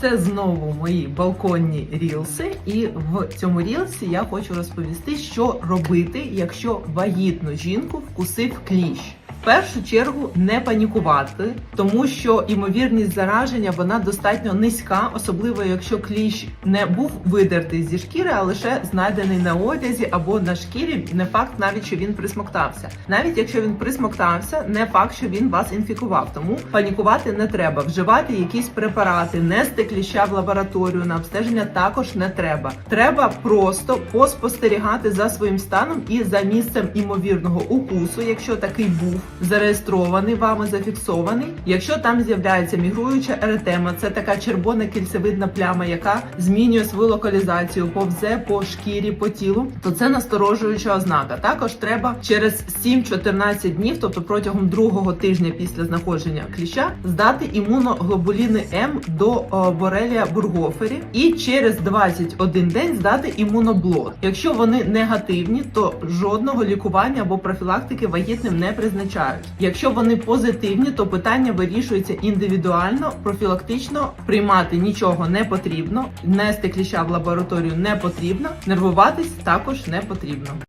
Це знову мої балконні рілси, і в цьому рілсі я хочу розповісти, що робити, якщо вагітну жінку вкусив кліщ. Першу чергу не панікувати, тому що імовірність зараження вона достатньо низька, особливо якщо кліщ не був видертий зі шкіри, а лише знайдений на одязі або на шкірі. Не факт навіть, що він присмоктався. Навіть якщо він присмоктався, не факт, що він вас інфікував. Тому панікувати не треба. Вживати якісь препарати, нести кліща в лабораторію на обстеження також не треба. Треба просто поспостерігати за своїм станом і за місцем імовірного укусу, якщо такий був зареєстрований вами, зафіксований. Якщо там з'являється мігруюча еретема, це така червона кільцевидна пляма, яка змінює свою локалізацію, повзе по шкірі, по тілу, то це насторожуюча ознака. Також треба через 7-14 днів, тобто протягом другого тижня після знаходження кліща, здати імуноглобуліни М до борелія бургофері і через 21 день здати імуноблот. Якщо вони негативні, то жодного лікування або профілактики вагітним не призначають. Якщо вони позитивні, то питання вирішується індивідуально, профілактично приймати нічого не потрібно, нести кліща в лабораторію не потрібно, нервуватись також не потрібно.